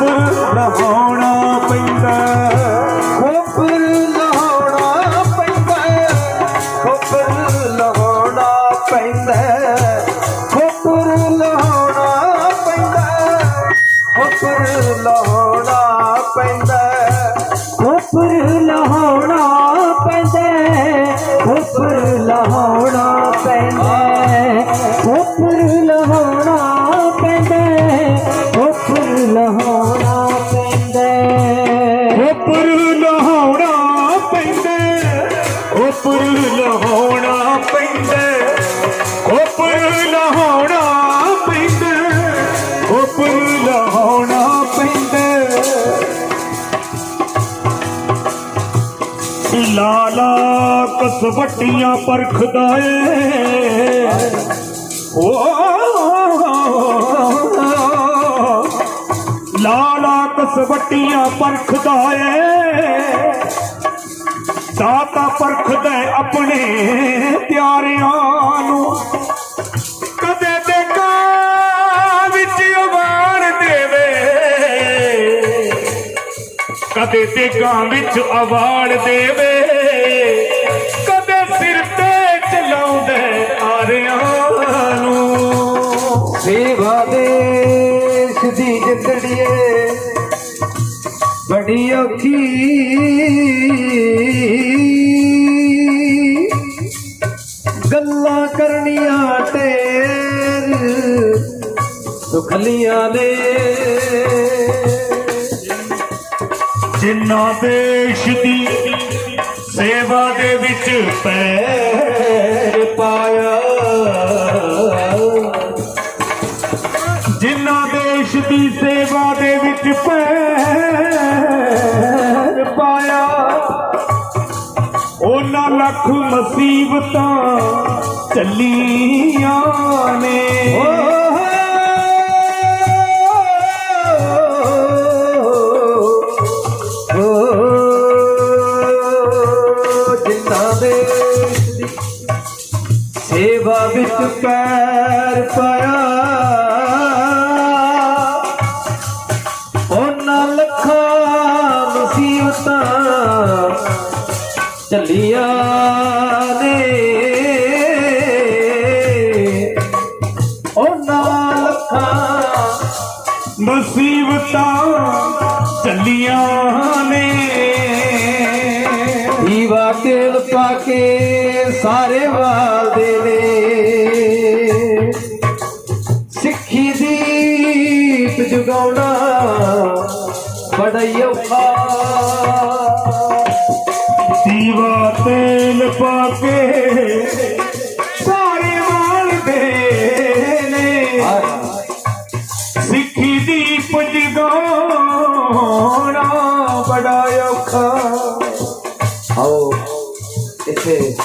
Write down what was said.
ਖੋਪਰ ਨਹਾਉਣਾ ਪੈਂਦਾ ਖੋਪਰ ਨਹਾਉਣਾ ਪੈਂਦਾ ਖੋਪਰ ਨਹਾਉਣਾ ਪੈਂਦਾ ਖੋਪਰ ਨਹਾਉਣਾ ਪੈਂਦਾ ਖੋਪਰ ਨਹਾਉਣਾ ਪੈਂਦਾ ਖੋਪਰ ਨਹਾਉਣਾ ਹੋਣਾ ਪੈਂਦਾ ਕੋਪਰ ਲਹਾਉਣਾ ਪੈਂਦਾ ਕੋਪਰ ਲਹਾਉਣਾ ਪੈਂਦਾ ਲਾਲਾ ਕਸਵੱਟੀਆਂ ਪਰਖਦਾ ਏ। ਓ, ਲਾਲਾ ਕਸਵੱਟੀਆਂ ਪਰਖਦਾ ਏ। ਦਾਤਾ ਪਰਖਦਾ ਏ ਆਪਣੇ ਪਿਆਰਿਆਂ ਨੂੰ। ਕਦੇ ਤੇ ਕਾਂ ਵਿੱਚ ਉਵਾਣ ਦੇਵੇ। ਕਦੇ ਤੇ ਗਾਂ ਵਿੱਚ ਅਵਾੜ ਦੇਵੇ। ਕਦੇ ਸਿਰ ਤੇ ਚਲਾਉਂਦੇ ਆਰਿਆਂ ਨੂੰ। ਸੇਵਾ ਦੇਸ਼ ਦੀ ਜਿੰਦੜੀਏ ਬੜੀ ਔਖੀ ਸੁਖਲੀਆਂ ਨੇ। ਜਿਨ੍ਹਾਂ ਦੇਸ਼ ਦੀ ਸੇਵਾ ਦੇ ਵਿੱਚ ਪੈਰ ਪਾਇਆ। ਜਿਨ੍ਹਾਂ ਦੇਸ਼ ਦੀ ਸੇਵਾ ਦੇ ਵਿੱਚ ਪੈਰ ਪਾਇਆ। ਉਹਨਾਂ ਲੱਖ ਮੁਸੀਬਤਾਂ ਚੱਲੀਆਂ ਨੇ। ਪੈਰ ਪਾਇਆ। ਉਹਨਾਂ ਲੱਖਾਂ ਮੁਸੀਬਤਾਂ ਚੱਲੀਆਂ ਨੇ। ਉਹਨਾਂ ਲੱਖਾਂ ਮੁਸੀਬਤਾਂ ਚੱਲੀਆਂ ਨੇ। ਦੀਵਾ ਤੇਲ ਪਾ ਕੇ ਸਾਰੇ ਵਾਲਦੇ ਦੇ ਸਿੱਖੀ ਦੀਪ ਜਗਾਉਣਾ ਬੜਾ ਔਖਾ। ਦੀਵਾ ਤੇਲ ਪਾ ਕੇ ਸਾਰੇ ਵਾਲਦੇ ਨੇ। ਸਿੱਖੀ ਦੀਪ ਜਗਾਉਣਾ ਬੜਾ ਔਖਾ। ਆਓ, ਇੱਥੇ